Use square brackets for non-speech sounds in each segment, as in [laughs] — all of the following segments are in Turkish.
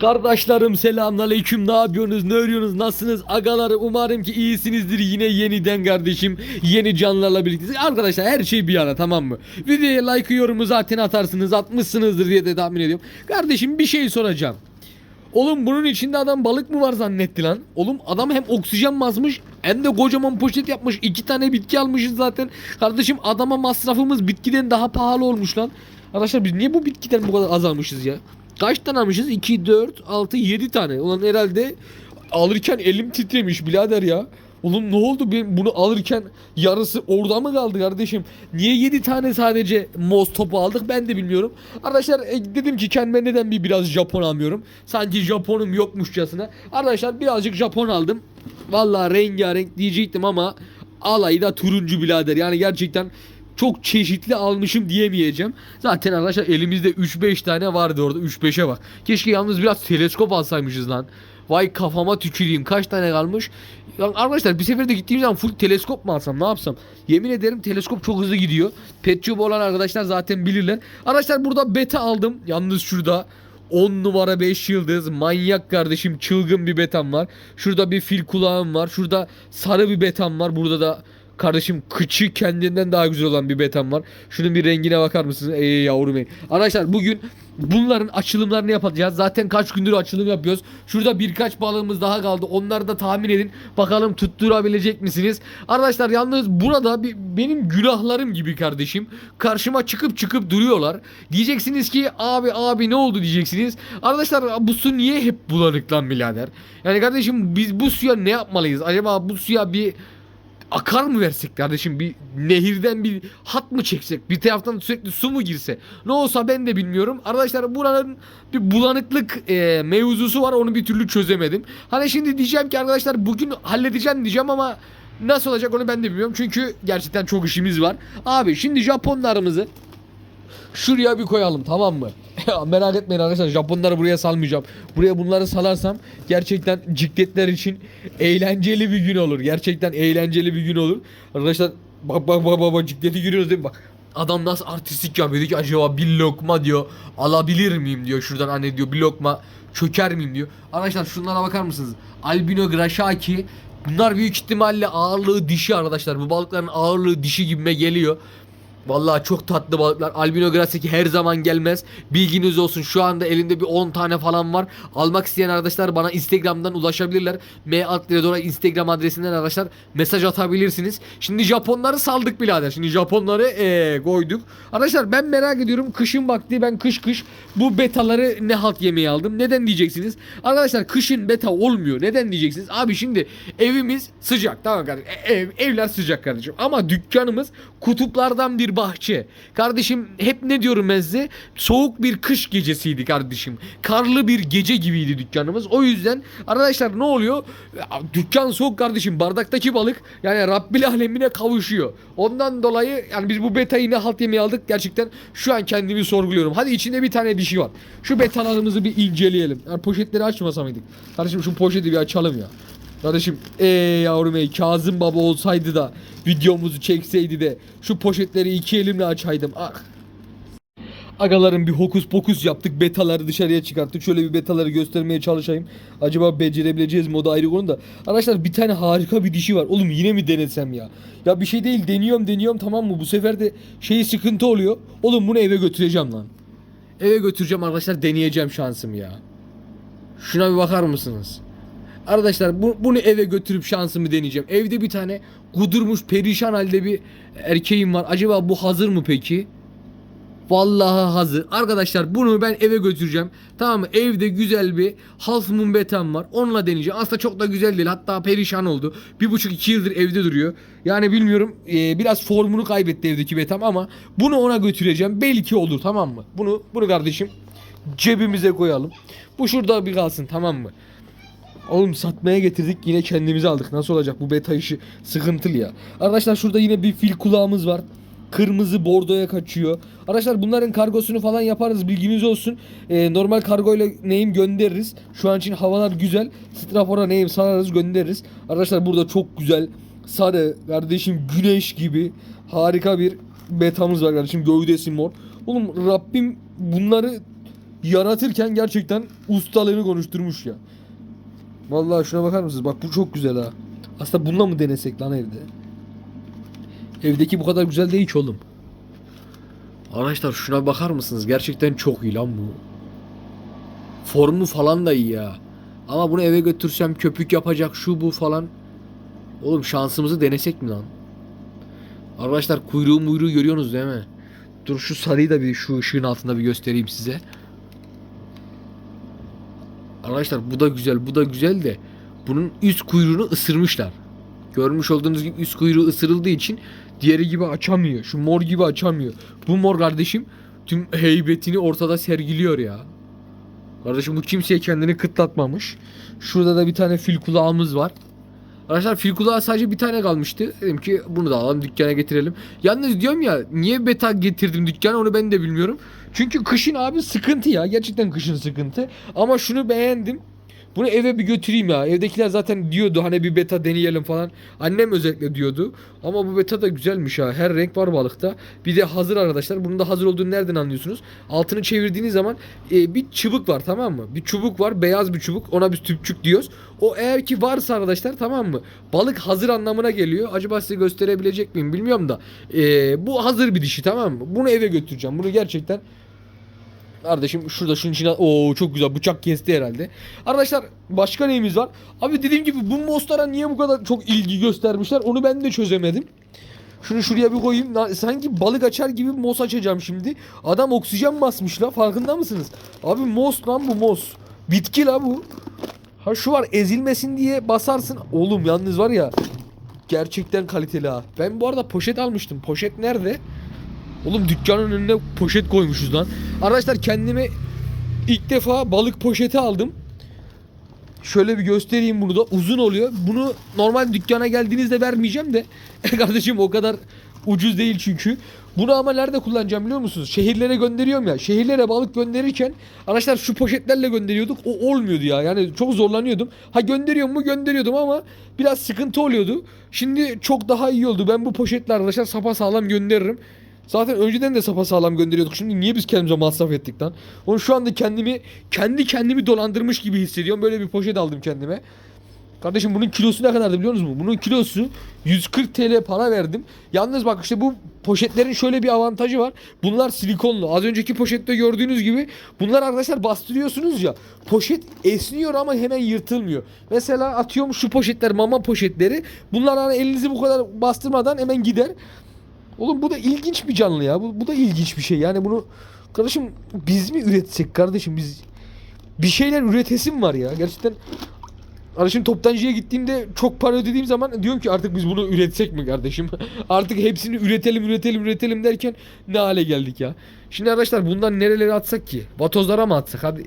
Kardeşlerim selamünaleyküm. Ne yapıyorsunuz? Ne örüyorsunuz? Nasılsınız? Agaları umarım ki iyisinizdir. Yine yeniden kardeşim. Yeni canlarla birlikte. Arkadaşlar her şey bir ara tamam mı? Videoya like yorumu zaten atarsınız. Atmışsınızdır diye de tahmin ediyorum. Kardeşim bir şey soracağım. Oğlum bunun içinde adam balık mı var zannetti lan? Oğlum adam hem oksijen basmış hem de kocaman poşet yapmış. İki tane bitki almışız zaten. Kardeşim adama masrafımız bitkiden daha pahalı olmuş lan. Arkadaşlar biz niye bu bitkiden bu kadar az almışız ya? Kaç tane almışız? 2, 4, 6, 7 tane. Ulan herhalde alırken elim titremiş birader ya. Oğlum ne oldu ben bunu alırken yarısı orada mı kaldı kardeşim? Niye 7 tane sadece moz topu aldık ben de bilmiyorum. Arkadaşlar e, dedim ki kendime neden bir biraz Japon almıyorum. Sanki Japonum yokmuşçasına. Arkadaşlar birazcık Japon aldım. Vallahi rengarenk diyecektim ama alayı da turuncu birader. Yani gerçekten çok çeşitli almışım diyemeyeceğim. Zaten arkadaşlar elimizde 3-5 tane vardı orada 3-5'e bak. Keşke yalnız biraz teleskop alsaymışız lan. Vay kafama tüküreyim kaç tane kalmış. Ya arkadaşlar bir seferde gittiğim zaman full teleskop mu alsam ne yapsam? Yemin ederim teleskop çok hızlı gidiyor. Petçub olan arkadaşlar zaten bilirler. Arkadaşlar burada beta aldım. Yalnız şurada 10 numara 5 yıldız manyak kardeşim çılgın bir betam var. Şurada bir fil kulağım var. Şurada sarı bir betam var. Burada da kardeşim kıçı kendinden daha güzel olan bir betam var. Şunun bir rengine bakar mısınız? Ey yavrum ey. Arkadaşlar bugün bunların açılımlarını yapacağız. Zaten kaç gündür açılım yapıyoruz. Şurada birkaç balığımız daha kaldı. Onları da tahmin edin. Bakalım tutturabilecek misiniz? Arkadaşlar yalnız burada bir, benim günahlarım gibi kardeşim. Karşıma çıkıp çıkıp duruyorlar. Diyeceksiniz ki abi abi ne oldu diyeceksiniz. Arkadaşlar bu su niye hep bulanık lan birader? Yani kardeşim biz bu suya ne yapmalıyız? Acaba bu suya bir akar mı versek kardeşim? Bir nehirden bir hat mı çeksek? Bir taraftan sürekli su mu girse? Ne olsa ben de bilmiyorum. Arkadaşlar buranın bir bulanıklık e, mevzusu var. Onu bir türlü çözemedim. Hani şimdi diyeceğim ki arkadaşlar bugün halledeceğim diyeceğim ama nasıl olacak onu ben de bilmiyorum. Çünkü gerçekten çok işimiz var. Abi şimdi Japonlarımızı Şuraya bir koyalım tamam mı? Merak etmeyin arkadaşlar Japonları buraya salmayacağım. Buraya bunları salarsam gerçekten cikletler için eğlenceli bir gün olur. Gerçekten eğlenceli bir gün olur. Arkadaşlar bak bak bak bak, bak cikleti görüyoruz değil mi? Bak adam nasıl artistik yapıyor diyor ki acaba bir lokma diyor alabilir miyim diyor şuradan hani diyor bir lokma çöker miyim diyor. Arkadaşlar şunlara bakar mısınız? Albino Grashaki Bunlar büyük ihtimalle ağırlığı dişi arkadaşlar. Bu balıkların ağırlığı dişi gibime geliyor. Vallahi çok tatlı balıklar. Albino Graseki her zaman gelmez. Bilginiz olsun. Şu anda elimde bir 10 tane falan var. Almak isteyen arkadaşlar bana Instagram'dan ulaşabilirler. M Altledora Instagram adresinden arkadaşlar mesaj atabilirsiniz. Şimdi Japonları saldık birader. Şimdi Japonları ee, koyduk. Arkadaşlar ben merak ediyorum. Kışın vakti ben kış kış bu betaları ne halt yemeği aldım. Neden diyeceksiniz? Arkadaşlar kışın beta olmuyor. Neden diyeceksiniz? Abi şimdi evimiz sıcak. Tamam kardeşim. E- Ev, evler sıcak kardeşim. Ama dükkanımız kutuplardan bir bahçe. Kardeşim hep ne diyorum ben size? Soğuk bir kış gecesiydi kardeşim. Karlı bir gece gibiydi dükkanımız. O yüzden arkadaşlar ne oluyor? Dükkan soğuk kardeşim. Bardaktaki balık yani Rabbil alemine kavuşuyor. Ondan dolayı yani biz bu betayı ne halt yemeği aldık gerçekten şu an kendimi sorguluyorum. Hadi içinde bir tane dişi var. Şu betalarımızı bir inceleyelim. Yani poşetleri açmasa mıydık? Kardeşim şu poşeti bir açalım ya. Kardeşim eee yavrum ey Kazım baba olsaydı da videomuzu çekseydi de şu poşetleri iki elimle açaydım. Ah. Agaların bir hokus pokus yaptık. Betaları dışarıya çıkarttık. Şöyle bir betaları göstermeye çalışayım. Acaba becerebileceğiz mi o da ayrı konu da. Arkadaşlar bir tane harika bir dişi var. Oğlum yine mi denesem ya? Ya bir şey değil deniyorum deniyorum tamam mı? Bu sefer de şey sıkıntı oluyor. Oğlum bunu eve götüreceğim lan. Eve götüreceğim arkadaşlar deneyeceğim şansım ya. Şuna bir bakar mısınız? Arkadaşlar bu, bunu eve götürüp şansımı deneyeceğim. Evde bir tane kudurmuş perişan halde bir erkeğim var. Acaba bu hazır mı peki? Vallahi hazır. Arkadaşlar bunu ben eve götüreceğim. Tamam mı? Evde güzel bir half moon var. Onunla deneyeceğim. Aslında çok da güzel değil. Hatta perişan oldu. Bir buçuk iki yıldır evde duruyor. Yani bilmiyorum. ee, biraz formunu kaybetti evdeki betam ama bunu ona götüreceğim. Belki olur tamam mı? Bunu bunu kardeşim cebimize koyalım. Bu şurada bir kalsın tamam mı? Oğlum satmaya getirdik yine kendimize aldık. Nasıl olacak bu beta işi sıkıntılı ya. Arkadaşlar şurada yine bir fil kulağımız var. Kırmızı bordoya kaçıyor. Arkadaşlar bunların kargosunu falan yaparız bilginiz olsun. Ee, normal kargoyla neyim göndeririz. Şu an için havalar güzel. Strafora neyim sararız göndeririz. Arkadaşlar burada çok güzel sarı kardeşim güneş gibi harika bir betamız var kardeşim gövdesi mor. Oğlum Rabbim bunları yaratırken gerçekten ustalığını konuşturmuş ya. Vallahi şuna bakar mısınız? Bak bu çok güzel ha. Aslında bununla mı denesek lan evde? Evdeki bu kadar güzel değil ki oğlum. Arkadaşlar şuna bakar mısınız? Gerçekten çok iyi lan bu. Formu falan da iyi ya. Ama bunu eve götürsem köpük yapacak şu bu falan. Oğlum şansımızı denesek mi lan? Arkadaşlar kuyruğu muyruğu görüyorsunuz değil mi? Dur şu sarıyı da bir şu ışığın altında bir göstereyim size. Arkadaşlar bu da güzel bu da güzel de bunun üst kuyruğunu ısırmışlar. Görmüş olduğunuz gibi üst kuyruğu ısırıldığı için diğeri gibi açamıyor. Şu mor gibi açamıyor. Bu mor kardeşim tüm heybetini ortada sergiliyor ya. Kardeşim bu kimseye kendini kıtlatmamış. Şurada da bir tane fil kulağımız var. Arkadaşlar fil kulağı sadece bir tane kalmıştı. Dedim ki bunu da alalım dükkana getirelim. Yalnız diyorum ya niye beta getirdim dükkana onu ben de bilmiyorum. Çünkü kışın abi sıkıntı ya. Gerçekten kışın sıkıntı. Ama şunu beğendim. Bunu eve bir götüreyim ya. Evdekiler zaten diyordu hani bir beta deneyelim falan. Annem özellikle diyordu. Ama bu beta da güzelmiş ha. Her renk var balıkta. Bir de hazır arkadaşlar. Bunun da hazır olduğunu nereden anlıyorsunuz? Altını çevirdiğiniz zaman e, bir çubuk var tamam mı? Bir çubuk var. Beyaz bir çubuk. Ona biz tüpçük diyoruz. O eğer ki varsa arkadaşlar tamam mı? Balık hazır anlamına geliyor. Acaba size gösterebilecek miyim bilmiyorum da. E, bu hazır bir dişi tamam mı? Bunu eve götüreceğim. Bunu gerçekten Kardeşim şurada şunun içine o çok güzel bıçak kesti herhalde. Arkadaşlar başka neyimiz var? Abi dediğim gibi bu mostlara niye bu kadar çok ilgi göstermişler onu ben de çözemedim. Şunu şuraya bir koyayım. Sanki balık açar gibi mos açacağım şimdi. Adam oksijen basmış la farkında mısınız? Abi mos lan bu mos. Bitki la bu. Ha şu var ezilmesin diye basarsın. Oğlum yalnız var ya. Gerçekten kaliteli ha. Ben bu arada poşet almıştım. Poşet nerede? Oğlum dükkanın önüne poşet koymuşuz lan. Arkadaşlar kendime ilk defa balık poşeti aldım. Şöyle bir göstereyim bunu da. Uzun oluyor. Bunu normal dükkana geldiğinizde vermeyeceğim de. [laughs] Kardeşim o kadar ucuz değil çünkü. Bunu ama nerede kullanacağım biliyor musunuz? Şehirlere gönderiyorum ya. Şehirlere balık gönderirken arkadaşlar şu poşetlerle gönderiyorduk. O olmuyordu ya. Yani çok zorlanıyordum. Ha gönderiyorum mu gönderiyordum ama biraz sıkıntı oluyordu. Şimdi çok daha iyi oldu. Ben bu poşetle arkadaşlar sapa sağlam gönderirim. Zaten önceden de sapa sağlam gönderiyorduk. Şimdi niye biz kendimize masraf ettik lan? Onu şu anda kendimi kendi kendimi dolandırmış gibi hissediyorum. Böyle bir poşet aldım kendime. Kardeşim bunun kilosu ne kadardı biliyor musunuz? Bunun kilosu 140 TL para verdim. Yalnız bak işte bu poşetlerin şöyle bir avantajı var. Bunlar silikonlu. Az önceki poşette gördüğünüz gibi bunlar arkadaşlar bastırıyorsunuz ya. Poşet esniyor ama hemen yırtılmıyor. Mesela atıyorum şu poşetler mama poşetleri. Bunlar hani elinizi bu kadar bastırmadan hemen gider. Oğlum bu da ilginç bir canlı ya. Bu, bu da ilginç bir şey. Yani bunu kardeşim biz mi üretsek kardeşim biz bir şeyler üretesim var ya. Gerçekten Kardeşim toptancıya gittiğimde çok para ödediğim zaman diyorum ki artık biz bunu üretsek mi kardeşim? [laughs] artık hepsini üretelim üretelim üretelim derken ne hale geldik ya. Şimdi arkadaşlar bundan nerelere atsak ki? Vatozlara mı atsak? Hadi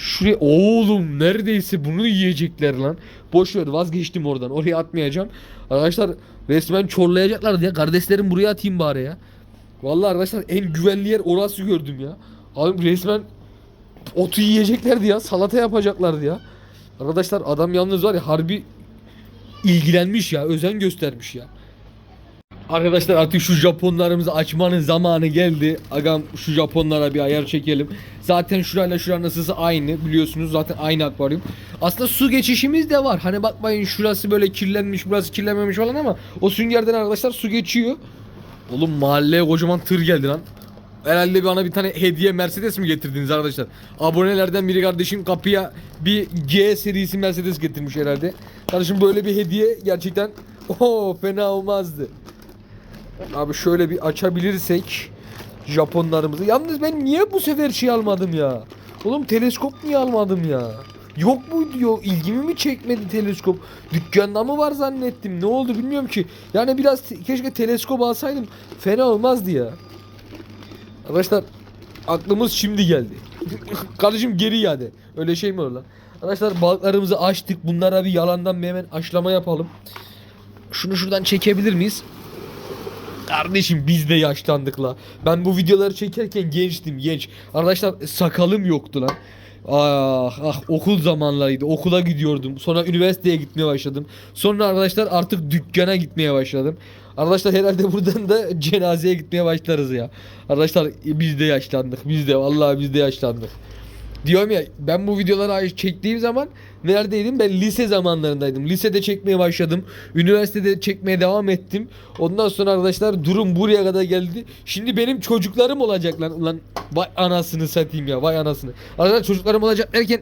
Şuraya oğlum neredeyse bunu yiyecekler lan. Boş ver vazgeçtim oradan. Oraya atmayacağım. Arkadaşlar resmen çorlayacaklar diye. Kardeşlerim buraya atayım bari ya. Vallahi arkadaşlar en güvenli yer orası gördüm ya. Abi resmen otu yiyeceklerdi ya. Salata yapacaklardı ya. Arkadaşlar adam yalnız var ya harbi ilgilenmiş ya. Özen göstermiş ya. Arkadaşlar artık şu Japonlarımızı açmanın zamanı geldi. Agam şu Japonlara bir ayar çekelim. Zaten şurayla şuranın ısısı aynı biliyorsunuz zaten aynı akvaryum. Aslında su geçişimiz de var. Hani bakmayın şurası böyle kirlenmiş burası kirlenmemiş falan ama o süngerden arkadaşlar su geçiyor. Oğlum mahalleye kocaman tır geldi lan. Herhalde bana bir tane hediye Mercedes mi getirdiniz arkadaşlar? Abonelerden biri kardeşim kapıya bir G serisi Mercedes getirmiş herhalde. Kardeşim böyle bir hediye gerçekten [laughs] o fena olmazdı. Abi şöyle bir açabilirsek Japonlarımızı. Yalnız ben niye bu sefer şey almadım ya? Oğlum teleskop niye almadım ya? Yok mu diyor. ilgimi mi çekmedi teleskop? Dükkanda mı var zannettim. Ne oldu bilmiyorum ki. Yani biraz te- keşke teleskop alsaydım. Fena olmazdı ya. Arkadaşlar aklımız şimdi geldi. [laughs] Kardeşim geri iade. Öyle şey mi olur lan? Arkadaşlar balıklarımızı açtık. Bunlara bir yalandan bir hemen aşlama yapalım. Şunu şuradan çekebilir miyiz? Kardeşim biz de yaşlandık la. Ben bu videoları çekerken gençtim genç. Arkadaşlar sakalım yoktu lan. Ah ah okul zamanlarıydı. Okula gidiyordum. Sonra üniversiteye gitmeye başladım. Sonra arkadaşlar artık dükkana gitmeye başladım. Arkadaşlar herhalde buradan da cenazeye gitmeye başlarız ya. Arkadaşlar biz de yaşlandık. Biz de vallahi biz de yaşlandık. Diyorum ya ben bu videoları çektiğim zaman neredeydim? Ben lise zamanlarındaydım. Lisede çekmeye başladım. Üniversitede çekmeye devam ettim. Ondan sonra arkadaşlar durum buraya kadar geldi. Şimdi benim çocuklarım olacak lan. Ulan vay anasını satayım ya. Vay anasını. Arkadaşlar çocuklarım olacak derken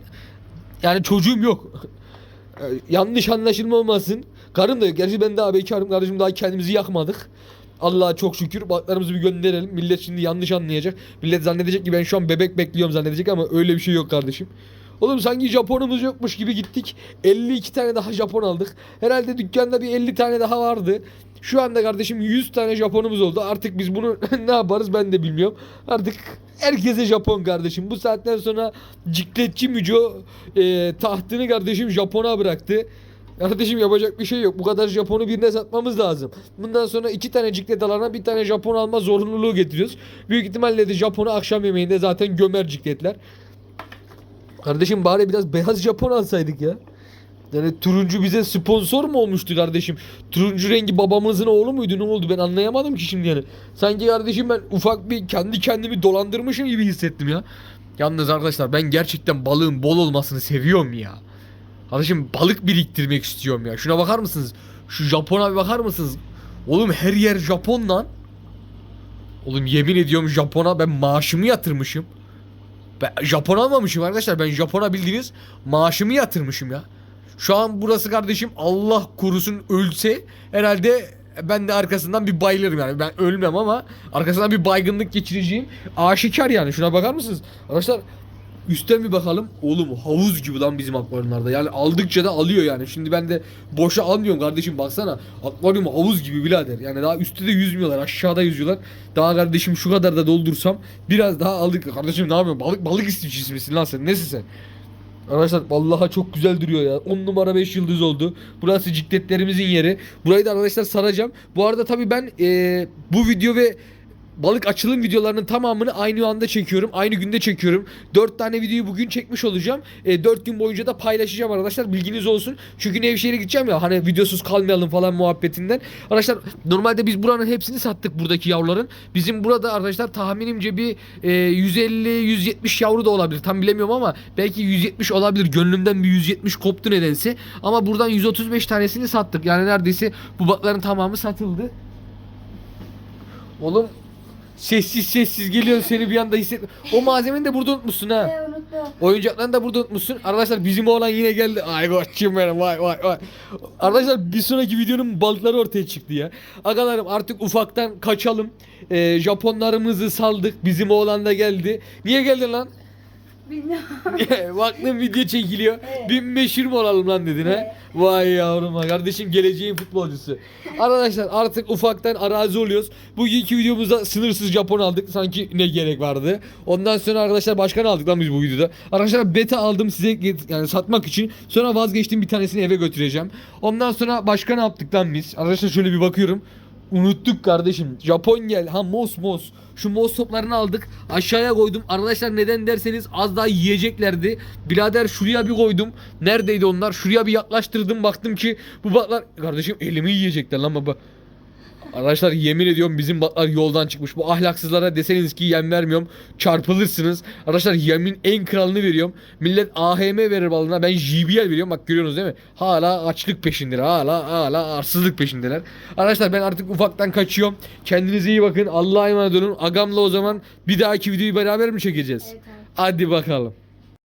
yani çocuğum yok. [laughs] Yanlış anlaşılma olmasın. Karım da yok. Gerçi ben daha bekarım. Kardeşim daha kendimizi yakmadık. Allah'a çok şükür baklarımızı bir gönderelim. Millet şimdi yanlış anlayacak. Millet zannedecek ki ben şu an bebek bekliyorum zannedecek ama öyle bir şey yok kardeşim. Oğlum sanki Japonumuz yokmuş gibi gittik. 52 tane daha Japon aldık. Herhalde dükkanda bir 50 tane daha vardı. Şu anda kardeşim 100 tane Japonumuz oldu. Artık biz bunu [laughs] ne yaparız ben de bilmiyorum. Artık herkese Japon kardeşim. Bu saatten sonra cikletçi Müco e, tahtını kardeşim Japon'a bıraktı. Kardeşim yapacak bir şey yok. Bu kadar Japon'u birine satmamız lazım. Bundan sonra iki tane ciklet alana bir tane Japon alma zorunluluğu getiriyoruz. Büyük ihtimalle de Japon'u akşam yemeğinde zaten gömer cikletler. Kardeşim bari biraz beyaz Japon alsaydık ya. Yani turuncu bize sponsor mu olmuştu kardeşim? Turuncu rengi babamızın oğlu muydu ne oldu ben anlayamadım ki şimdi yani. Sanki kardeşim ben ufak bir kendi kendimi dolandırmışım gibi hissettim ya. Yalnız arkadaşlar ben gerçekten balığın bol olmasını seviyorum ya. Kardeşim balık biriktirmek istiyorum ya. Şuna bakar mısınız? Şu Japon'a bir bakar mısınız? Oğlum her yer Japon lan. Oğlum yemin ediyorum Japon'a ben maaşımı yatırmışım. Ben Japon almamışım arkadaşlar. Ben Japon'a bildiğiniz maaşımı yatırmışım ya. Şu an burası kardeşim Allah korusun ölse herhalde ben de arkasından bir bayılırım yani. Ben ölmem ama arkasından bir baygınlık geçireceğim. Aşikar yani. Şuna bakar mısınız? Arkadaşlar üstten bir bakalım. Oğlum havuz gibi lan bizim akvaryumlarda. Yani aldıkça da alıyor yani. Şimdi ben de boşa almıyorum kardeşim baksana. Akvaryum havuz gibi birader. Yani daha üstte de yüzmüyorlar. Aşağıda yüzüyorlar. Daha kardeşim şu kadar da doldursam biraz daha aldık. Kardeşim ne yapıyorsun? Balık balık istifçisi misin lan sen? Nesin sen? Arkadaşlar vallahi çok güzel duruyor ya. 10 numara 5 yıldız oldu. Burası cikletlerimizin yeri. Burayı da arkadaşlar saracağım. Bu arada tabii ben eee, bu video ve balık açılım videolarının tamamını aynı anda çekiyorum. Aynı günde çekiyorum. 4 tane videoyu bugün çekmiş olacağım. E, 4 gün boyunca da paylaşacağım arkadaşlar. Bilginiz olsun. Çünkü Nevşehir'e gideceğim ya. Hani videosuz kalmayalım falan muhabbetinden. Arkadaşlar normalde biz buranın hepsini sattık buradaki yavruların. Bizim burada arkadaşlar tahminimce bir e, 150-170 yavru da olabilir. Tam bilemiyorum ama belki 170 olabilir. Gönlümden bir 170 koptu nedense. Ama buradan 135 tanesini sattık. Yani neredeyse bu bakların tamamı satıldı. Oğlum sessiz sessiz geliyor seni bir anda hisset. O malzemeni de burada unutmuşsun ha. Ee, unuttum. Oyuncaklarını da burada unutmuşsun. Arkadaşlar bizim oğlan yine geldi. Ay koçum benim vay vay vay. Arkadaşlar bir sonraki videonun balıkları ortaya çıktı ya. Agalarım artık ufaktan kaçalım. Ee, Japonlarımızı saldık. Bizim oğlan da geldi. Niye geldin lan? Bilmiyorum. [laughs] Baktım video çekiliyor. Evet. 1500 mi olalım lan dedin ha? Evet. Vay yavrum ha. Kardeşim geleceğin futbolcusu. [laughs] Arkadaşlar artık ufaktan arazi oluyoruz. Bugünkü videomuzda sınırsız Japon aldık. Sanki ne gerek vardı. Ondan sonra arkadaşlar başka ne aldık lan biz bu videoda? Arkadaşlar beta aldım size yani satmak için. Sonra vazgeçtim bir tanesini eve götüreceğim. Ondan sonra başka ne yaptık lan biz? Arkadaşlar şöyle bir bakıyorum. Unuttuk kardeşim. Japon gel. Ha mos mos. Şu mos toplarını aldık. Aşağıya koydum. Arkadaşlar neden derseniz az daha yiyeceklerdi. Birader şuraya bir koydum. Neredeydi onlar? Şuraya bir yaklaştırdım. Baktım ki bu baklar kardeşim elimi yiyecekler lan baba. Arkadaşlar yemin ediyorum bizim batlar yoldan çıkmış. Bu ahlaksızlara deseniz ki yem vermiyorum. Çarpılırsınız. Arkadaşlar yemin en kralını veriyorum. Millet AHM verir balına. Ben JBL veriyorum. Bak görüyorsunuz değil mi? Hala açlık peşindeler. Hala hala arsızlık peşindeler. Arkadaşlar ben artık ufaktan kaçıyorum. Kendinize iyi bakın. Allah'a emanet olun. Agamla o zaman bir dahaki videoyu beraber mi çekeceğiz? Evet abi. Hadi bakalım.